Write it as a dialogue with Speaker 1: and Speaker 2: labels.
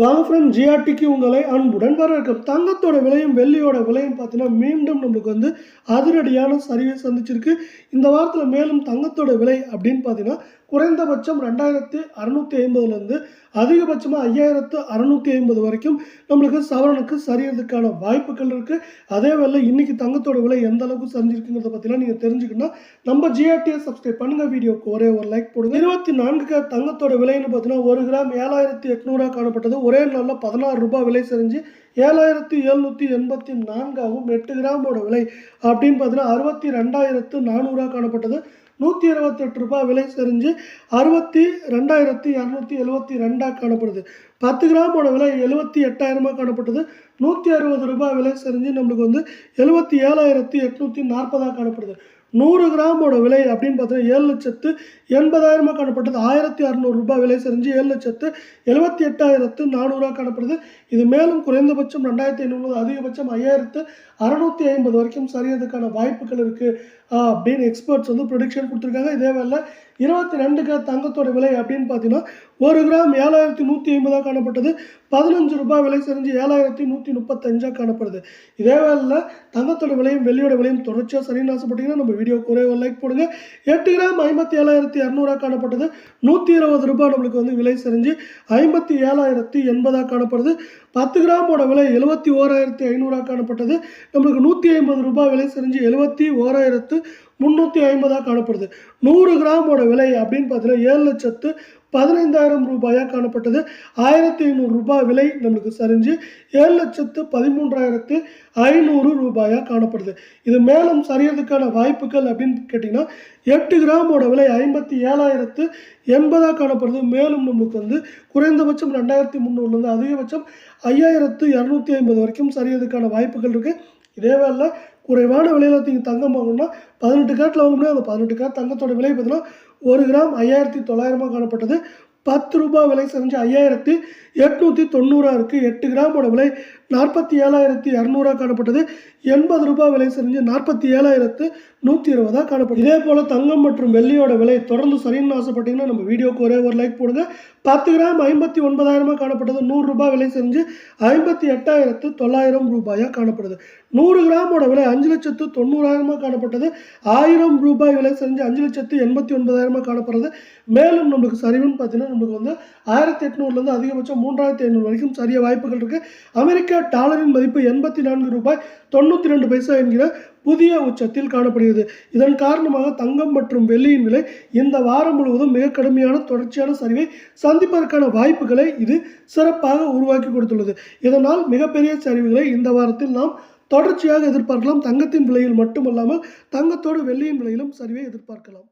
Speaker 1: வாங்க ஃப்ரெண்ட் ஜிஆர்டிக்கு உங்களை அன்புடன் வரவேற்கும் தங்கத்தோட விலையும் வெள்ளியோட விலையும் பார்த்தீங்கன்னா மீண்டும் நம்மளுக்கு வந்து அதிரடியான சரிவை சந்திச்சிருக்கு. இந்த வாரத்தில் மேலும் தங்கத்தோட விலை அப்படின்னு பார்த்தீங்கன்னா குறைந்தபட்சம் ரெண்டாயிரத்து அறநூற்றி ஐம்பதுலேருந்து அதிகபட்சமாக ஐயாயிரத்து அறநூற்றி ஐம்பது வரைக்கும் நம்மளுக்கு சவரனுக்கு சரியறதுக்கான வாய்ப்புகள் இருக்குது அதே வேலை இன்னைக்கு தங்கத்தோட விலை எந்த அளவுக்கு சரிஞ்சிருக்குங்கிறத பற்றிலாம் நீங்கள் தெரிஞ்சுக்கணும் நம்ம ஜிஆர்டியை சப்ஸ்கிரைப் பண்ணுங்கள் வீடியோவுக்கு ஒரே ஒரு லைக் போடுங்க. இருபத்தி நான்கு தங்கத்தோட விலைன்னு பார்த்தீங்கன்னா ஒரு கிராம் ஏழாயிரத்தி எட்நூறுவா காணப்பட்டது. ஒரே நாளில் பதினாறு ரூபாய் விலை சரிஞ்சு ஏழாயிரத்தி எழுநூற்றி எண்பத்தி நான்காகவும் எட்டு கிராமோட விலை அப்படின்னு பார்த்தீங்கன்னா அறுபத்தி ரெண்டாயிரத்து நானூறுரூவா காணப்பட்டது. நூற்றி இருபத்தெட்டு ரூபாய் விலை சரிஞ்சு அறுபத்தி ரெண்டாயிரத்தி இரநூத்தி எழுபத்தி ரெண்டாக காணப்படுது. பத்து கிராமோட விலை எழுபத்தி எட்டாயிரமாக காணப்பட்டது. நூற்றி அறுபது ரூபாய் விலை சரிஞ்சு நம்மளுக்கு வந்து எழுபத்தி ஏழாயிரத்தி எட்நூற்றி நாற்பதாக காணப்படுது. நூறு கிராமோட விலை அப்படின்னு பார்த்தீங்கன்னா ஏழு லட்சத்து எண்பதாயிரமாக காணப்பட்டது. ஆயிரத்தி அறநூறு ரூபாய் விலை செஞ்சு ஏழு லட்சத்து எழுபத்தி எட்டாயிரத்து நானூறுரூவா காணப்படுது. இது மேலும் குறைந்தபட்சம் ரெண்டாயிரத்தி ஐநூறு அதிகபட்சம் ஐயாயிரத்து அறநூற்றி ஐம்பது வரைக்கும் சரியறதுக்கான வாய்ப்புகள் இருக்குது அப்படின்னு எக்ஸ்பர்ட்ஸ் வந்து ப்ரொடிக்ஷன் கொடுத்துருக்காங்க. இதே வேலை இருபத்தி ரெண்டு கிராம் தங்கத்தோட விலை அப்படின்னு பார்த்தீங்கன்னா ஒரு கிராம் ஏழாயிரத்தி நூற்றி ஐம்பதாக காணப்பட்டது. பதினஞ்சு ரூபாய் விலை செஞ்சு ஏழாயிரத்தி நூற்றி முப்பத்தஞ்சாக காணப்படுது. இதே வேலையில் தங்கத்தோட விலையும் வெள்ளியோட விலையும் தொடர்ச்சியாக சரின்னு ஆசைப்பட்டீங்கன்னா நம்ம வீடியோக்கு ஒரே ஒரு லைக் போடுங்க. எட்டு கிராம் ஐம்பத்தி ஏழாயிரத்தி இரநூறாக காணப்பட்டது. நூற்றி இருபது ரூபாய் நம்மளுக்கு வந்து விலை செஞ்சு ஐம்பத்தி ஏழாயிரத்தி எண்பதாக காணப்படுது. பத்து கிராமோட விலை எழுபத்தி ஓராயிரத்தி ஐநூறாக காணப்பட்டது. நம்மளுக்கு நூற்றி ஐம்பது ரூபாய் விலை செஞ்சு எழுபத்தி ஓராயிரத்து முந்நூற்றி ஐம்பதாக காணப்படுது. நூறு கிராமோட விலை அப்படின்னு பார்த்தீங்கன்னா ஏழு லட்சத்து பதினைந்தாயிரம் ரூபாயாக காணப்பட்டது. ஆயிரத்தி ஐநூறு ரூபாய் விலை நம்மளுக்கு சரிஞ்சு ஏழு லட்சத்து பதிமூன்றாயிரத்து ஐநூறு ரூபாயாக காணப்படுது. இது மேலும் சரியறதுக்கான வாய்ப்புகள் அப்படின்னு கேட்டிங்கன்னா எட்டு கிராமோட விலை ஐம்பத்தி ஏழாயிரத்து எண்பதாக காணப்படுது. மேலும் நம்மளுக்கு வந்து குறைந்தபட்சம் ரெண்டாயிரத்தி முந்நூறுலேருந்து அதிகபட்சம் ஐயாயிரத்து இரநூத்தி ஐம்பது வரைக்கும் சரியறதுக்கான வாய்ப்புகள் இருக்குது இதே வேலை குறைவான விலையில் நீங்கள் தங்கம் வாங்கணும்னா பதினெட்டு கேட்டில் வாங்கணும்னா அந்த பதினெட்டு கேட் தங்கத்தோட விலை பார்த்தீங்கன்னா ஒரு கிராம் ஐயாயிரத்தி தொள்ளாயிரமாக காணப்பட்டது. பத்து ரூபாய் விலை செஞ்சு ஐயாயிரத்தி எட்நூற்றி தொண்ணூறா இருக்குது எட்டு கிராமோட விலை நாற்பத்தி ஏழாயிரத்தி இரநூறுவா காணப்பட்டது. எண்பது ரூபாய் விலை செஞ்சு நாற்பத்தி ஏழாயிரத்து நூற்றி இருபதாக காணப்படும் இதே போல் தங்கம் மற்றும் வெள்ளியோட விலை தொடர்ந்து சரின்னு ஆசைப்பட்டீங்கன்னா நம்ம வீடியோக்கு ஒரே ஒரு லைக் போடுங்க. பத்து கிராம் ஐம்பத்தி ஒன்பதாயிரமாக காணப்பட்டது. நூறு ரூபாய் விலை செஞ்சு ஐம்பத்தி எட்டாயிரத்து தொள்ளாயிரம் ரூபாயாக காணப்படுது. நூறு கிராமோட விலை அஞ்சு லட்சத்து தொண்ணூறாயிரமாக காணப்பட்டது. ஆயிரம் ரூபாய் விலை செஞ்சு அஞ்சு லட்சத்து எண்பத்தி ஒன்பதாயிரமாக காணப்படுறது. மேலும் நம்மளுக்கு சரிவுன்னு பார்த்தீங்கன்னா நம்மளுக்கு வந்து ஆயிரத்தி எட்நூறுலேருந்து அதிகபட்சம் மூன்றாயிரத்தி ஐநூறு வரைக்கும் சரிய வாய்ப்புகள் இருக்குது அமெரிக்கா டாலரின் மதிப்பு எண்பத்தி நான்கு ரூபாய் தொண்ணூற்றி ரெண்டு பைசா என்கிற புதிய உச்சத்தில் காணப்படுகிறது. இதன் காரணமாக தங்கம் மற்றும் வெள்ளியின் விலை இந்த வாரம் முழுவதும் மிக கடுமையான தொடர்ச்சியான சரிவை சந்திப்பதற்கான வாய்ப்புகளை இது சிறப்பாக உருவாக்கி கொடுத்துள்ளது. இதனால் மிகப்பெரிய சரிவுகளை இந்த வாரத்தில் நாம் தொடர்ச்சியாக எதிர்பார்க்கலாம். தங்கத்தின் விலையில் மட்டுமல்லாமல் தங்கத்தோடு வெள்ளியின் விலையிலும் சரிவை எதிர்பார்க்கலாம்.